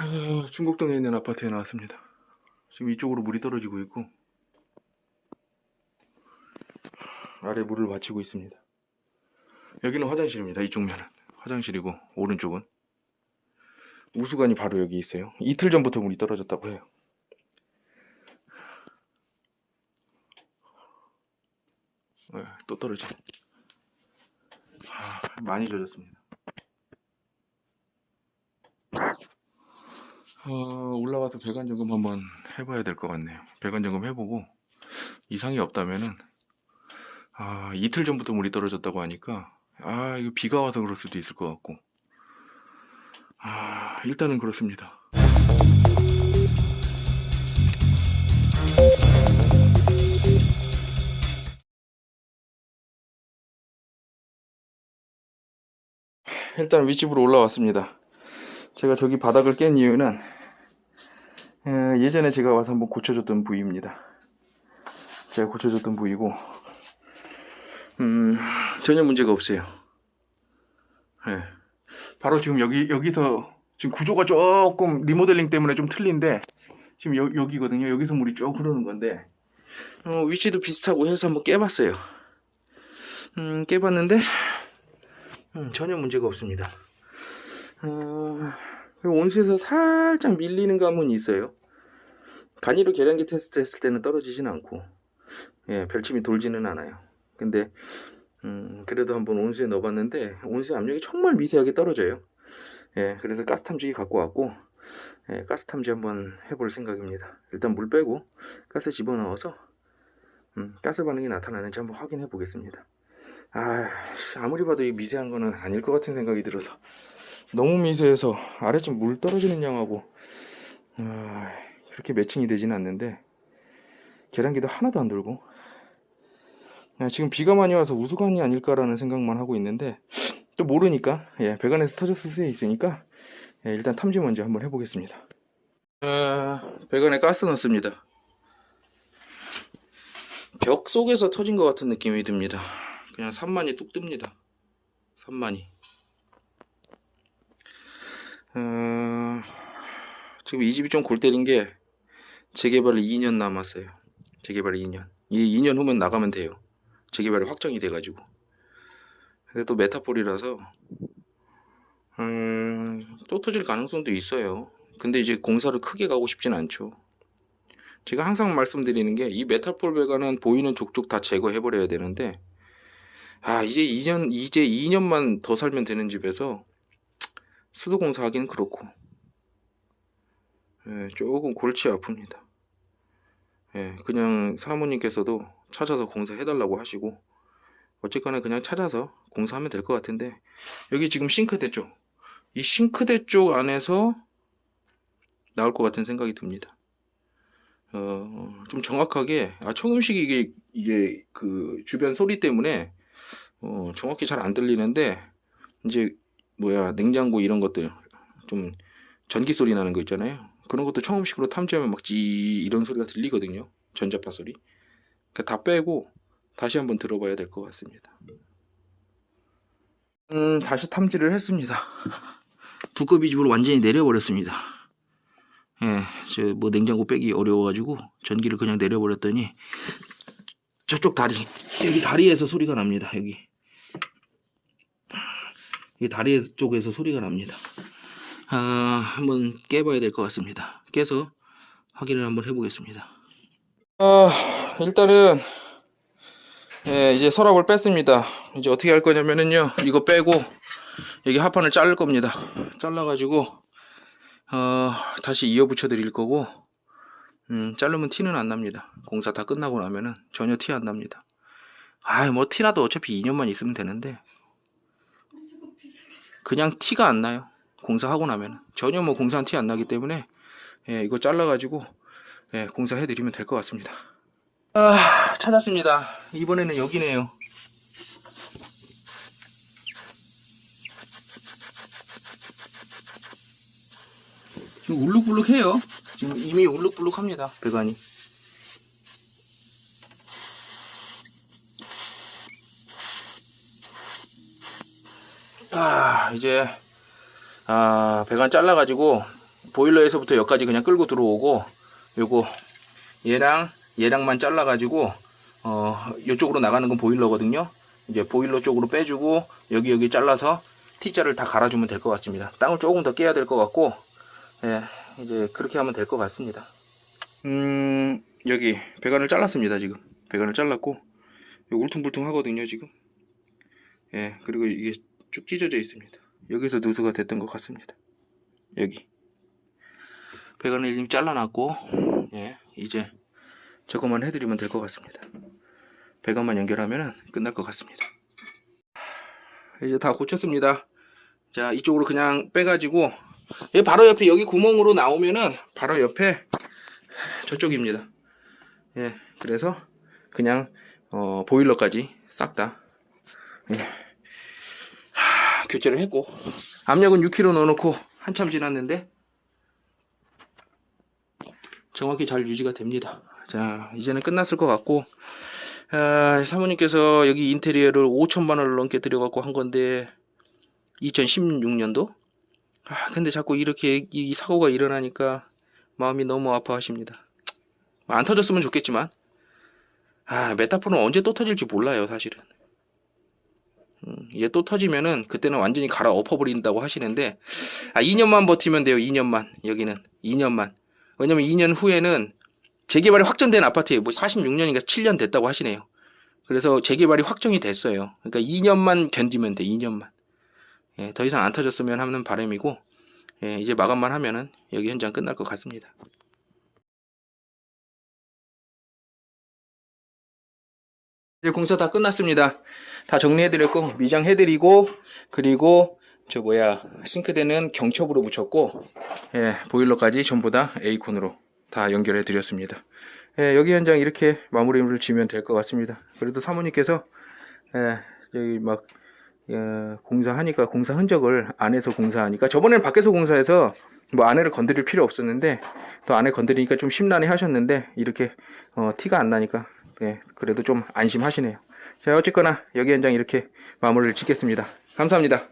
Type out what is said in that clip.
아, 중곡동에 있는 아파트에 나왔습니다. 지금 이쪽으로 물이 떨어지고 있고 아래 물을 받치고 있습니다. 여기는 화장실입니다. 이쪽 면은 화장실이고 오른쪽은 우수관이 바로 여기 있어요. 이틀 전부터 물이 떨어졌다고 해요. 네, 또 떨어져. 아, 많이 젖었습니다. 어, 올라가서 배관 점검 한번 해봐야 될 것 같네요. 배관 점검 해보고 이상이 없다면은 아, 이틀 전부터 물이 떨어졌다고 하니까 아, 이거 비가 와서 그럴 수도 있을 것 같고 아, 일단은 그렇습니다. 일단 윗집으로 올라왔습니다. 제가 저기 바닥을 깬 이유는 에, 예전에 제가 와서 한번 고쳐줬던 부위입니다. 제가 고쳐줬던 부위고 음, 전혀 문제가 없어요. 예. 바로 지금 여기 여기서 지금 구조가 조금 리모델링 때문에 좀 틀린데 지금 여, 여기거든요. 여기서 물이 쭉 흐르는 건데 어, 위치도 비슷하고 해서 한번 깨봤어요. 음, 깨봤는데 음, 전혀 문제가 없습니다. 어, 온수에서 살짝 밀리는 감은 있어요. 간이로 계량기 테스트 했을 때는 떨어지진 않고, 예, 별침이 돌지는 않아요. 근데, 음, 그래도 한번 온수에 넣어봤는데, 온수의 압력이 정말 미세하게 떨어져요. 예, 그래서 가스 탐지기 갖고 왔고, 예, 가스 탐지 한번 해볼 생각입니다. 일단 물 빼고, 가스 집어넣어서, 음, 가스 반응이 나타나는지 한번 확인해 보겠습니다. 아, 씨, 아무리 봐도 이 미세한 거는 아닐 것 같은 생각이 들어서 너무 미세해서 아래쪽 물 떨어지는 양하고 아, 그렇게 매칭이 되지는 않는데 계량기도 하나도 안 돌고 아, 지금 비가 많이 와서 우수관이 아닐까라는 생각만 하고 있는데 또 모르니까 예, 배관에서 터졌을 수 있으니까 예, 일단 탐지 먼저 한번 해보겠습니다. 아, 배관에 가스 넣습니다. 벽 속에서 터진 것 같은 느낌이 듭니다. 그냥 산만이 뚝 뜹니다. 산만이. 어, 지금 이 집이 좀 골 때린 게 재개발이 2년 남았어요. 재개발이 2년. 이 2년 후면 나가면 돼요. 재개발이 확정이 돼가지고. 근데 또 메타폴이라서 음, 또 터질 가능성도 있어요. 근데 이제 공사를 크게 가고 싶진 않죠. 제가 항상 말씀드리는 게 이 메타폴 배관은 보이는 족족 다 제거해버려야 되는데 아 이제 2년 이제 2년만 더 살면 되는 집에서 수도 공사하기는 그렇고 예, 조금 골치 아픕니다. 예, 그냥 사모님께서도 찾아서 공사해달라고 하시고 어쨌거나 그냥 찾아서 공사하면 될 것 같은데 여기 지금 싱크대 쪽, 이 싱크대 쪽 안에서 나올 것 같은 생각이 듭니다. 어, 좀 정확하게 아 처음식 이게 이게 그 주변 소리 때문에 어, 정확히 잘 안 들리는데 이제 뭐야 냉장고 이런 것들 좀 전기 소리 나는 거 있잖아요. 그런 것도 처음식으로 탐지하면 막 지 이런 소리가 들리거든요. 전자파 소리. 그러니까 다 빼고 다시 한번 들어봐야 될 것 같습니다. 음, 다시 탐지를 했습니다. 두꺼비 집으로 완전히 내려버렸습니다. 예, 저 뭐 냉장고 빼기 어려워가지고 전기를 그냥 내려버렸더니 저쪽 다리 여기 다리에서 소리가 납니다. 여기 이 다리 쪽에서 소리가 납니다. 아, 한번 깨봐야 될 것 같습니다. 깨서 확인을 한번 해보겠습니다. 아, 일단은 예, 이제 서랍을 뺐습니다. 이제 어떻게 할 거냐면은요, 이거 빼고 여기 하판을 자를 겁니다. 잘라가지고 어, 다시 이어 붙여 드릴 거고 음, 자르면 티는 안 납니다. 공사 다 끝나고 나면은 전혀 티 안 납니다. 아, 뭐 티나도 어차피 2년만 있으면 되는데 그냥 티가 안 나요. 공사하고 나면 전혀 뭐 공사한 티 안 나기 때문에 예, 이거 잘라가지고 예, 공사해 드리면 될 것 같습니다. 아, 찾았습니다. 이번에는 여기네요. 지금 울룩불룩해요. 지금 이미 울룩불룩합니다. 배관이. 아, 이제 아, 배관 잘라가지고 보일러에서부터 여기까지 그냥 끌고 들어오고 요거 얘랑 얘랑만 잘라가지고 어 요쪽으로 나가는 건 보일러거든요. 이제 보일러 쪽으로 빼주고 여기 여기 잘라서 T자를 다 갈아주면 될 것 같습니다. 땅을 조금 더 깨야 될 것 같고 예, 이제 그렇게 하면 될 것 같습니다. 음 여기 배관을 잘랐습니다 지금 배관을 잘랐고 울퉁불퉁 하거든요 지금 예 그리고 이게 쭉 찢어져 있습니다 여기서 누수가 됐던 것 같습니다. 여기. 배관을 이미 잘라놨고 예 이제 저것만 해드리면 될 것 같습니다. 배관만 연결하면 끝날 것 같습니다. 이제 다 고쳤습니다. 자 이쪽으로 그냥 빼가지고 예, 바로 옆에 여기 구멍으로 나오면은 바로 옆에 저쪽입니다. 예 그래서 그냥 어, 보일러까지 싹 다 교체를 했고 압력은 6kg 넣어놓고 한참 지났는데 정확히 잘 유지가 됩니다. 자 이제는 끝났을 것 같고 아, 사모님께서 여기 인테리어를 5천만 원을 넘게 들여갖고 한 건데 2016년도 아 근데 자꾸 이렇게 이 사고가 일어나니까 마음이 너무 아파하십니다. 안 터졌으면 좋겠지만 아 메타폰은 언제 또 터질지 몰라요 사실은. 음, 이게 또 터지면은 그때는 완전히 갈아 엎어버린다고 하시는데 아 2년만 버티면 돼요 2년만. 여기는 2년만. 왜냐면 2년 후에는 재개발이 확정된 아파트예요. 뭐 46년인가 7년 됐다고 하시네요. 그래서 재개발이 확정이 됐어요. 그러니까 2년만 견디면 돼 2년만. 예, 더 이상 안 터졌으면 하는 바람이고 예, 이제 마감만 하면은 여기 현장 끝날 것 같습니다. 이제 공사 다 끝났습니다. 다 정리해드렸고 미장해드리고 그리고 저 뭐야 싱크대는 경첩으로 붙였고 예 보일러까지 전부 다 에이콘으로 다 연결해 드렸습니다. 예 여기 현장 이렇게 마무리를 지으면 될 것 같습니다. 그래도 사모님께서 예 여기 막 예, 공사하니까 공사 흔적을 안에서 공사하니까 저번에는 밖에서 공사해서 뭐 안에를 건드릴 필요 없었는데 또 안에 건드리니까 좀 심란해 하셨는데 이렇게 어, 티가 안 나니까 예, 그래도 좀 안심하시네요. 자, 어쨌거나 여기 현장 이렇게 마무리를 짓겠습니다. 감사합니다.